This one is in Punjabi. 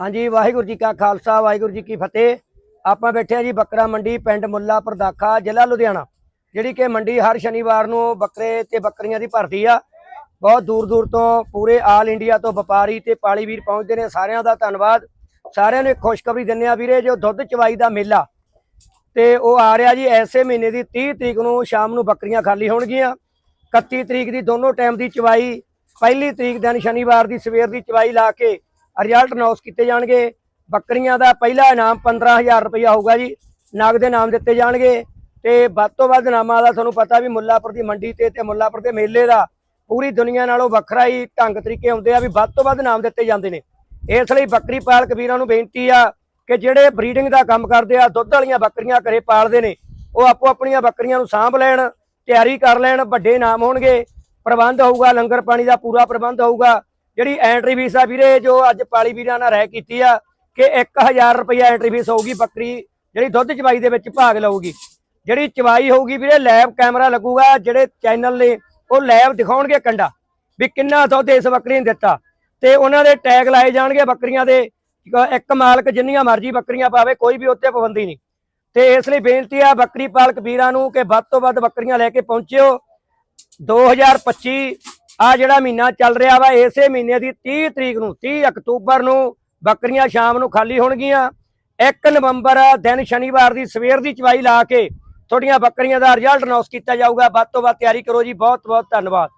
ਹਾਂਜੀ, ਵਾਹਿਗੁਰੂ ਜੀ ਕਾ ਖਾਲਸਾ, ਵਾਹਿਗੁਰੂ ਜੀ ਕੀ ਫਤਿਹ। ਆਪਾਂ ਬੈਠੇ ਆ ਜੀ ਬੱਕਰਾ ਮੰਡੀ, ਪਿੰਡ ਮੁੱਲਾਪੁਰ ਦਾਖਾ ਜ਼ਿਲ੍ਹਾ ਲੁਧਿਆਣਾ। ਜਿਹੜੀ ਕਿ ਮੰਡੀ ਹਰ ਸ਼ਨੀਵਾਰ ਨੂੰ ਬੱਕਰੇ ਤੇ ਬੱਕਰੀਆਂ ਦੀ ਭਰਦੀ ਆ। ਬਹੁਤ ਦੂਰ ਦੂਰ ਤੋਂ ਪੂਰੇ ਆਲ ਇੰਡੀਆ ਤੋਂ ਵਪਾਰੀ ਤੇ ਪਾਲੀ ਵੀਰ ਪਹੁੰਚਦੇ ਨੇ। ਸਾਰਿਆਂ ਦਾ ਧੰਨਵਾਦ। ਸਾਰਿਆਂ ਨੂੰ ਇੱਕ ਖੁਸ਼ਖਬਰੀ ਦਿੰਦੇ ਆ ਵੀਰੇ, ਜੋ ਦੁੱਧ ਚਵਾਈ ਦਾ ਮੇਲਾ। ਤੇ ਉਹ ਆ ਰਿਹਾ ਜੀ, ਐਸੇ ਮਹੀਨੇ ਦੀ 30 ਤਰੀਕ ਨੂੰ ਸ਼ਾਮ ਨੂੰ ਬੱਕਰੀਆਂ ਖਾਲੀ ਹੋਣਗੀਆਂ। 31 ਤਰੀਕ ਦੀ ਦੋਨੋਂ ਟਾਈਮ ਦੀ ਚਵਾਈ। ਪਹਿਲੀ ਤਰੀਕ ਦਿਨ ਸ਼ਨੀਵਾਰ ਦੀ ਸਵੇਰ ਦੀ ਚਵਾਈ ਲਾ ਕੇ ਰਿਜ਼ਲਟ ਅਨਾਉਂਸ ਕੀਤੇ ਜਾਣਗੇ। ਬੱਕਰੀਆਂ ਦਾ ਪਹਿਲਾ ਇਨਾਮ 15000 ਰੁਪਇਆ ਹੋਊਗਾ ਜੀ। ਨਗ ਦੇ ਨਾਮ ਦਿੱਤੇ ਜਾਣਗੇ। ਤੇ ਵੱਧ ਤੋਂ ਵੱਧ ਨਾਮਾਂ ਦਾ ਤੁਹਾਨੂੰ ਪਤਾ ਵੀ ਮੁੱਲਾਪੁਰ ਦੀ ਮੰਡੀ ਤੇ ਤੇ ਮੁੱਲਾਪੁਰ ਦੇ ਮੇਲੇ ਦਾ ਪੂਰੀ ਦੁਨੀਆ ਨਾਲੋਂ ਵੱਖਰਾ ਹੀ ਢੰਗ ਤਰੀਕੇ ਹੁੰਦੇ ਆ ਵੀ ਵੱਧ ਤੋਂ ਵੱਧ ਨਾਮ ਦਿੱਤੇ ਜਾਂਦੇ ਨੇ। ਇਸ ਲਈ ਬੱਕਰੀ ਪਾਲਕ ਵੀਰਾਂ ਨੂੰ ਬੇਨਤੀ ਆ ਕਿ ਜਿਹੜੇ ਬਰੀਡਿੰਗ ਦਾ ਕੰਮ ਕਰਦੇ ਆ, ਦੁੱਧ ਵਾਲੀਆਂ ਬੱਕਰੀਆਂ ਘਰੇ ਪਾਲਦੇ ਨੇ, ਉਹ ਆਪੋ ਆਪਣੀਆਂ ਬੱਕਰੀਆਂ ਨੂੰ ਸਾਂਭ ਲੈਣ, ਤਿਆਰੀ ਕਰ ਲੈਣ, ਵੱਡੇ ਨਾਮ ਹੋਣਗੇ। ਪ੍ਰਬੰਧ ਹੋਊਗਾ, ਲੰਗਰ ਪਾਣੀ ਦਾ ਪੂਰਾ ਪ੍ਰਬੰਧ ਹੋਊਗਾ। ਜਿਹੜੀ ਐਂਟਰੀ ਫੀਸ ਆ ਵੀਰੇ, ਜੋ ਅੱਜ ਪਾਲੀ ਵੀਰਾਂ ਨਾਲ ਰਹਿ ਕੀਤੀ ਆ, ਕਿ 1000 ਰੁਪਇਆ ਐਂਟਰੀ ਫੀਸ ਹੋਊਗੀ ਬੱਕਰੀ, ਜਿਹੜੀ ਦੁੱਧ ਚਵਾਈ ਦੇ ਵਿੱਚ ਭਾਗ ਲਊਗੀ। ਜਿਹੜੀ ਚਵਾਈ ਹੋਊਗੀ ਵੀਰੇ ਲੈਬ ਕੈਮਰਾ ਲੱਗੂਗਾ, ਜਿਹੜੇ ਚੈਨਲ ਨੇ, ਉਹ ਲੈਬ ਦਿਖਾਉਣਗੇ ਕੰਡਾ, ਵੀ ਕਿੰਨਾ ਦੁੱਧ ਇਸ ਬੱਕਰੀ ਨੇ ਦਿੱਤਾ। ਤੇ ਉਹਨਾਂ ਦੇ ਟੈਗ ਲਾਏ ਜਾਣਗੇ ਬੱਕਰੀਆਂ ਦੇ, ਇੱਕ ਮਾਲਕ ਜਿੰਨੀਆਂ ਮਰਜ਼ੀ ਬੱਕਰੀਆਂ ਪਾਵੇ, ਕੋਈ ਵੀ ਉੱਤੇ ਪਾਬੰਦੀ ਨਹੀਂ। ਤੇ ਇਸ ਲਈ ਬੇਨਤੀ ਆ ਬੱਕਰੀ ਪਾਲਕ ਵੀਰਾਂ ਨੂੰ ਕਿ ਵੱਧ ਤੋਂ ਵੱਧ ਬੱਕਰੀਆਂ ਲੈ ਕੇ ਪਹੁੰਚਿਓ। 2025 ਆ ਜਿਹੜਾ ਮਹੀਨਾ ਚੱਲ ਰਿਹਾ ਵਾ, ਇਸੇ ਮਹੀਨੇ ਦੀ 30 ਤਰੀਕ ਨੂੰ 30 ਅਕਤੂਬਰ ਨੂੰ ਬੱਕਰੀਆਂ ਸ਼ਾਮ ਨੂੰ ਖਾਲੀ ਹੋਣਗੀਆਂ। 1 ਨਵੰਬਰ ਦਿਨ ਸ਼ਨੀਵਾਰ ਦੀ ਸਵੇਰ ਦੀ ਚਵਾਈ ਲਾ ਕੇ ਤੁਹਾਡੀਆਂ ਬੱਕਰੀਆਂ ਦਾ ਰਿਜ਼ਲਟ ਅਨਾਉਂਸ ਕੀਤਾ ਜਾਊਗਾ। ਵੱਧ ਤੋਂ ਵੱਧ ਤਿਆਰੀ ਕਰੋ ਜੀ। ਬਹੁਤ ਬਹੁਤ ਧੰਨਵਾਦ।